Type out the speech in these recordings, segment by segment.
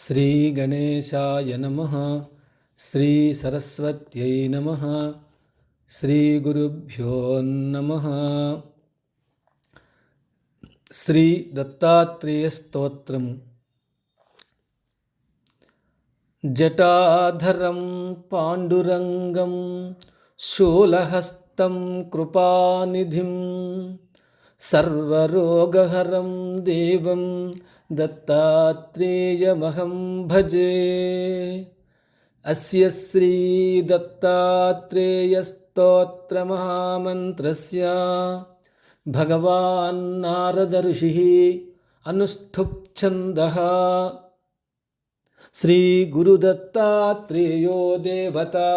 శ్రీ గణేశాయ నమ. శ్రీ సరస్వత్యై నమ. శ్రీ గురుభ్యో నమ. శ్రీ దత్తాత్రేయ స్తోత్రము జటాధరం పాండురంగం శూలహస్తం కృపానిధిం. सर्वरोगहरं देवं दत्तात्रेयमहं भजे। अस्य श्रीदत्तात्रेयस्तोत्रमहामन्त्रस्य भगवान्नारदऋषिः अनुष्ठुप्छन्दः। श्रीगुरुदत्तात्रेयो देवता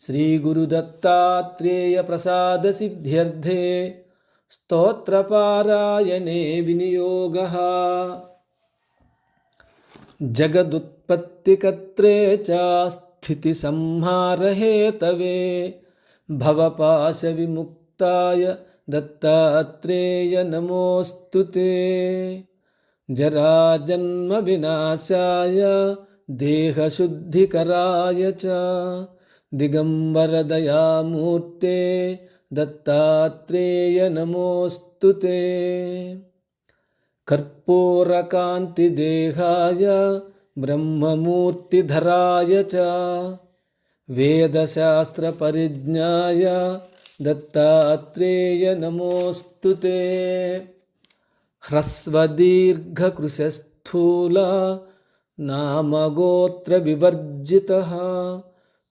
श्रीगुरुदत्तात्रेयप्रसादसिद्ध्यर्थे स्तोत्रपारायणे विनियोगः। जगदुत्पत्तिकर्त्रे च स्थितिसंहारहेतवे भवपाशविमुक्ताय दत्तात्रेय नमोऽस्तु ते। जराजन्मविनाशाय देहशुद्धिकराय च दिगम्बरदयामूर्ते दत्तात्रेय नमोऽस्तु ते कर्पूरकान्तिदेहाय ब्रह्ममूर्तिधराय च वेदशास्त्रपरिज्ञाय दत्तात्रेय नमोऽस्तु ते ह्रस्वदीर्घकृशस्थूल नामगोत्रविवर्जितः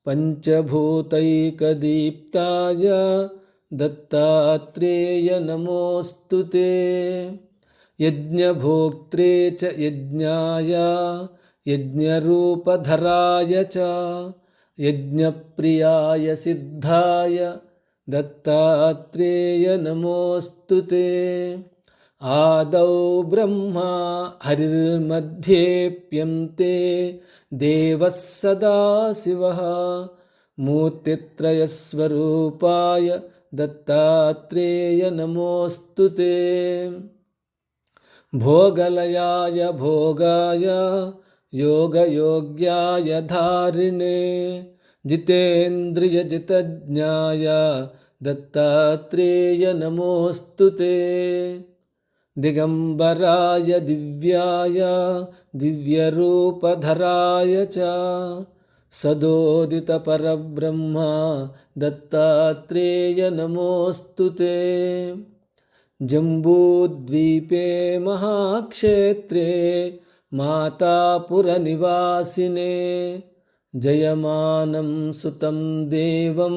पञ्चभूतैकदीप्ताय दत्तात्रेय नमोऽस्तु ते यज्ञभोक्त्रे च यज्ञाय यज्ञरूपधराय च यज्ञप्रियाय सिद्धाय दत्तात्रेय नमोऽस्तु ते आदौ ब्रह्मा हरिर्मध्येऽप्यन्ते देवः सदाशिवः मूर्तित्रयस्वरूपाय दत्तात्रेय नमोऽस्तु ते भोगलयाय भोगाय योगयोग्याय धारिणे जितेन्द्रियजितज्ञाय दत्तात्रेय नमोऽस्तु ते दिगम्बराय दिव्याय दिव्यरूपधराय च सदोदितपरब्रह्मा दत्तात्रेय नमोऽस्तु ते जम्बूद्वीपे महाक्षेत्रे मातापुरनिवासिने जयमानं सुतं देवं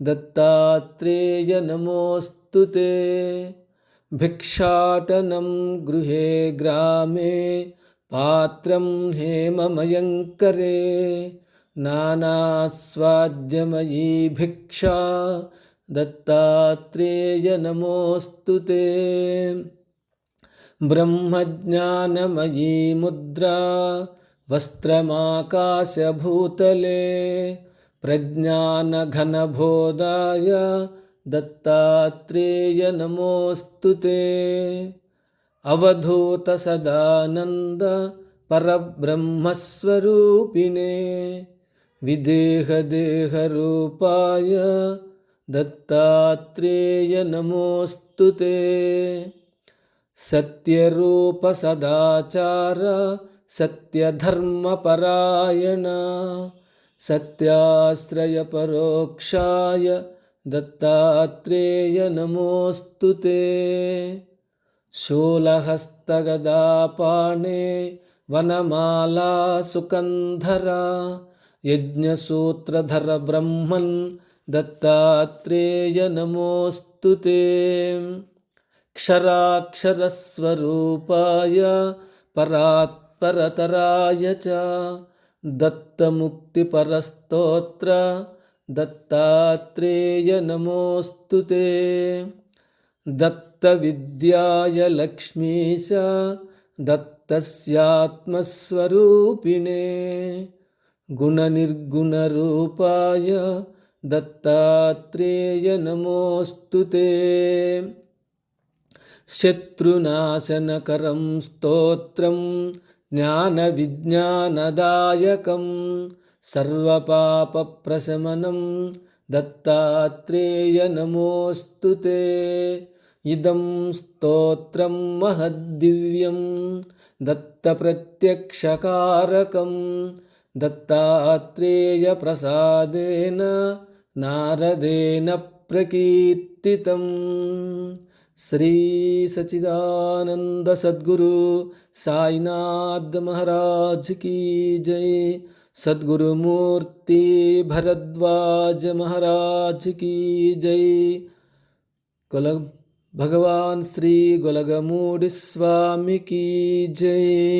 दत्तात्रेय नमोऽस्तु ते भिक्षाटनं गृहे ग्रामे पात्रं हेममयङ्करे नानास्वाद्यमयी भिक्षा दत्तात्रेय नमोऽस्तु ते ब्रह्मज्ञानमयी मुद्रा वस्त्रमाकाशभूतले प्रज्ञानघनबोधाय दत्तात्रेय नमोऽस्तु ते अवधूतसदानन्द परब्रह्मस्वरूपिणे विदेहदेहरूपाय दत्तात्रेय नमोऽस्तु ते सत्यरूपसदाचार सत्यधर्मपरायण सत्याश्रयपरोक्षाय दत्तात्रेय नमोऽस्तु ते शूलहस्तगदापाणे वनमाला सुकन्धरा యజ్ఞసూత్రధర బ్రహ్మన్ దత్తాత్రేయ నమోస్తు క్షరాక్షరస్వరూపాయ పరాత్పరతరాయ చ. దత్తముక్తిపరస్తోత్ర దత్తాత్రేయ నమోస్తు దత్తవిద్యాయ లక్ష్మీశ దత్తస్యాత్మస్వరూపిణే. గుణనిర్గుణరూపాయ దత్తాత్రేయ నమోస్తు శత్రునాశనకరం స్తోత్రం జ్ఞాన విజ్ఞానదాయకం సర్వపాపప్రశమనం దత్తాత్రేయ నమోస్తు ఇదం స్తోత్రం మహద్దివ్యం దత్తప్రత్యక్షకారకం దత్తాత్రేయప్రసాదేన నారదేన ప్రకీర్తితం. శ్రీ సచిదానంద సద్గురు సాయినాథ్ మహారాజ్ కీ జై. సద్గురుమూర్తి భరద్వాజ మహారాజ్ కీ జై. కొల భగవాన్ శ్రీ గొలగమూడి స్వామికి జై.